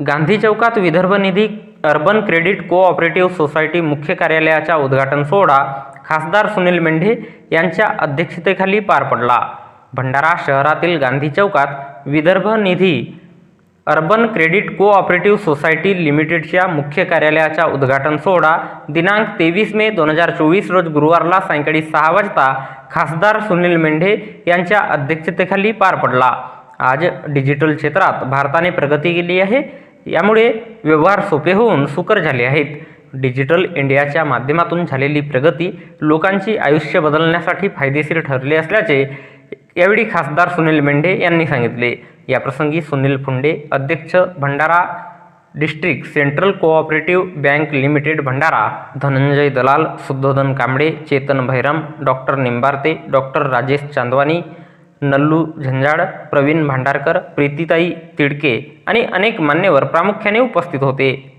गांधी चौकात Vidarbha Nidhi urban credit cooperative society मुख्य कार्यालयाचा उद्घाटन सोहळा खासदार सुनील मेंढे यांच्या अध्यक्षतेखाली पार पडला. भंडारा शहरातील गांधी चौकात Vidarbha Nidhi urban credit cooperative society लिमिटेडच्या मुख्य कार्यालयाचा उद्घाटन सोहळा दिनांक तेवीस मे दोन हजार चोवीस रोज गुरुवारला सायंकाळी सहा वाजता खासदार सुनील मेंढे यांच्या अध्यक्षतेखाली पार पडला. आज डिजिटल क्षेत्रात भारताने प्रगती केली आहे. यामुळे व्यवहार सोपे होऊन सुकर झाले आहेत. डिजिटल इंडियाच्या माध्यमातून झालेली प्रगती लोकांची आयुष्य बदलण्यासाठी फायदेशीर ठरले असल्याचे यावेळी खासदार सुनील मेंढे यांनी सांगितले. याप्रसंगी सुनील फुंडे अध्यक्ष Bhandara district central cooperative bank limited Bhandara Dhananjay Dalal Shuddhodhan Kamble Chetan Bhairam doctor Nimbarte doctor Rajesh Chandwani Nallu Zanjad Pravin Bhandarkar प्रीतीताई Tidke आणि अनेक मान्यवर प्रामुख्याने उपस्थित होते.